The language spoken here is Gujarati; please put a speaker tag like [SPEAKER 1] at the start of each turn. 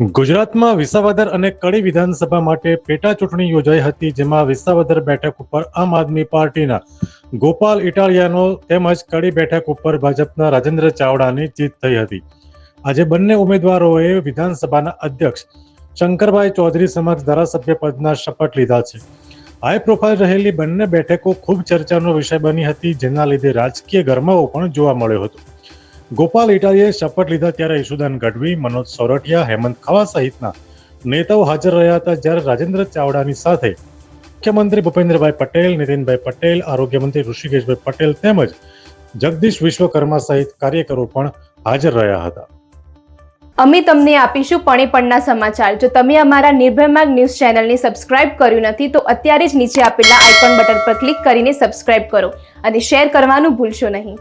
[SPEAKER 1] ગુજરાતમાં વિસાવદર અને કડી વિધાનસભા માટે પેટા ચૂંટણી યોજાઈ હતી, જેમાં વિસાવદર બેઠક ઉપર આમ આદમી પાર્ટીના ગોપાલ ઇટાલિયાનો તેમજ કડી બેઠક ઉપર ભાજપના રાજેન્દ્ર ચાવડાની જીત થઈ હતી. આજે બંને ઉમેદવારોએ વિધાનસભાના અધ્યક્ષ શંકરભાઈ ચૌધરી સમાજ ધારાસભ્ય પદના શપથ લીધા છે. હાઈ પ્રોફાઇલ રહેલી બંને બેઠકો ખૂબ ચર્ચાનો વિષય બની હતી, જેના લીધે રાજકીય ગરમાવો પણ જોવા મળ્યો હતો. ગોપાલ ઇટાલીએ શપથ લીધા ત્યારે ઈશુદાન ગઢવી, મનોજ સોરઠિયા, હેમંત ખવા સહિતના નેતાઓ હાજર રહ્યા હતા જ્યારે રાજેન્દ્ર ચાવડાની સાથે મુખ્યમંત્રી ભૂપેન્દ્રભાઈ પટેલ, નીતિનભાઈ પટેલ, આરોગ્યમંત્રી ઋષિકેશભાઈ પટેલ તેમજ જગદીશ વિશ્વકર્મા સહિત કાર્યકરો પણ હાજર રહ્યા હતા.
[SPEAKER 2] અમે તમને આપીશું પણીપણના સમાચાર. જો તમે અમારા નિર્ભય માર્ગ ન્યૂઝ ચેનલને સબસ્ક્રાઇબ કર્યું નથી, તો અત્યારે જ નીચે આપેલા આઇકોન બટન પર ક્લિક કરીને સબસ્ક્રાઇબ કરો અને શેર કરવાનું ભૂલશો નહીં.